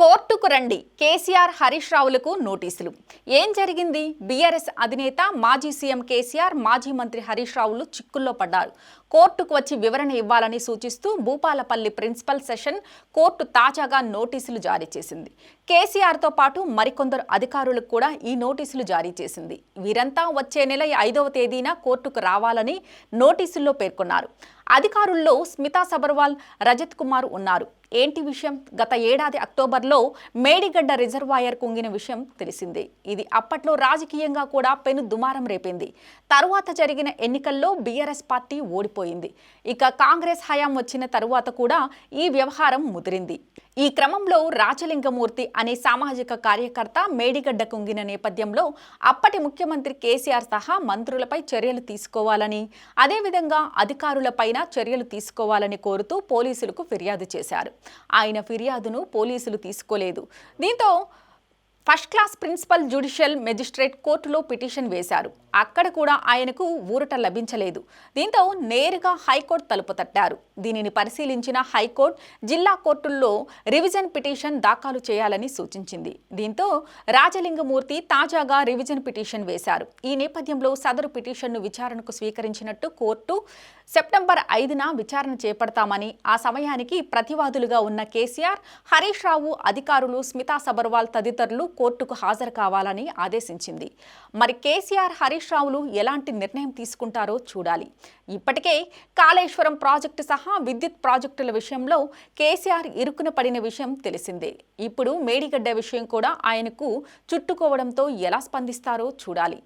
కోర్టుకు రండి. కేసీఆర్ హరీష్ రావులకు నోటీసులు. ఏం జరిగింది? బీఆర్ఎస్ అధినేత మాజీ సీఎం కేసీఆర్ మాజీ మంత్రి హరీష్ రావులు చిక్కుల్లో పడ్డారు. కోర్టుకు వచ్చి వివరణ ఇవ్వాలని సూచిస్తూ భూపాలపల్లి ప్రిన్సిపల్ సెషన్ కోర్టు తాజాగా నోటీసులు జారీ చేసింది. కేసీఆర్తో పాటు మరికొందరు అధికారులకు కూడా ఈ నోటీసులు జారీ చేసింది. వీరంతా వచ్చే నెల ఐదవ తేదీన కోర్టుకు రావాలని నోటీసుల్లో పేర్కొన్నారు. అధికారుల్లో స్మితా సబర్వాల్ రజత్ కుమార్ ఉన్నారు. ఏంటి విషయం? గత ఏడాది అక్టోబర్లో మేడిగడ్డ రిజర్వాయర్ కుంగిన విషయం తెలిసిందే. ఇది అప్పట్లో రాజకీయంగా కూడా పెను దుమారం రేపింది. తరువాత జరిగిన ఎన్నికల్లో బీఆర్ఎస్ పార్టీ ఓడిపోయింది. ఇక కాంగ్రెస్ హయాం వచ్చిన తరువాత కూడా ఈ వ్యవహారం ముదిరింది. ఈ క్రమంలో రాజలింగమూర్తి అనే సామాజిక కార్యకర్త మేడిగడ్డ కుంగిన నేపథ్యంలో అప్పటి ముఖ్యమంత్రి కేసీఆర్ సహా మంత్రులపై చర్యలు తీసుకోవాలని అదేవిధంగా అధికారులపై అధికారులపైన చర్యలు తీసుకోవాలని కోరుతూ పోలీసులకు ఫిర్యాదు చేశారు. ఆయన ఫిర్యాదును పోలీసులు తీసుకోలేదు. దీంతో first class principal judicial magistrate కోర్టులో పిటిషన్ వేశారు. అక్కడ కూడా ఆయనకు ఊరట లభించలేదు. దీంతో నేరుగా హైకోర్టు తలుపు తట్టారు. దీనిని పరిశీలించిన హైకోర్టు జిల్లా కోర్టుల్లో రివిజన్ పిటిషన్ దాఖలు చేయాలని సూచించింది. దీంతో రాజలింగమూర్తి తాజాగా రివిజన్ పిటిషన్ వేశారు. ఈ నేపథ్యంలో సదరు పిటిషన్ను విచారణకు స్వీకరించినట్టు కోర్టు సెప్టెంబర్ ఐదున విచారణ చేపడతామని ఆ సమయానికి ప్రతివాదులుగా ఉన్న కేసీఆర్ హరీష్ రావు అధికారులు స్మితా సబర్వాల్ తదితరులు కోర్టుకు హాజరు కావాలని ఆదేశించింది. మరి కేసీఆర్ హరీష్ రావులు ఎలాంటి నిర్ణయం తీసుకుంటారో చూడాలి. ఇప్పటికే కాళేశ్వరం ప్రాజెక్టు సహా విద్యుత్ ప్రాజెక్టుల విషయంలో కేసీఆర్ ఇరుకున పడిన విషయం తెలిసిందే. ఇప్పుడు మేడిగడ్డ విషయం కూడా ఆయనకు చుట్టుకోవడంతో ఎలా స్పందిస్తారో చూడాలి.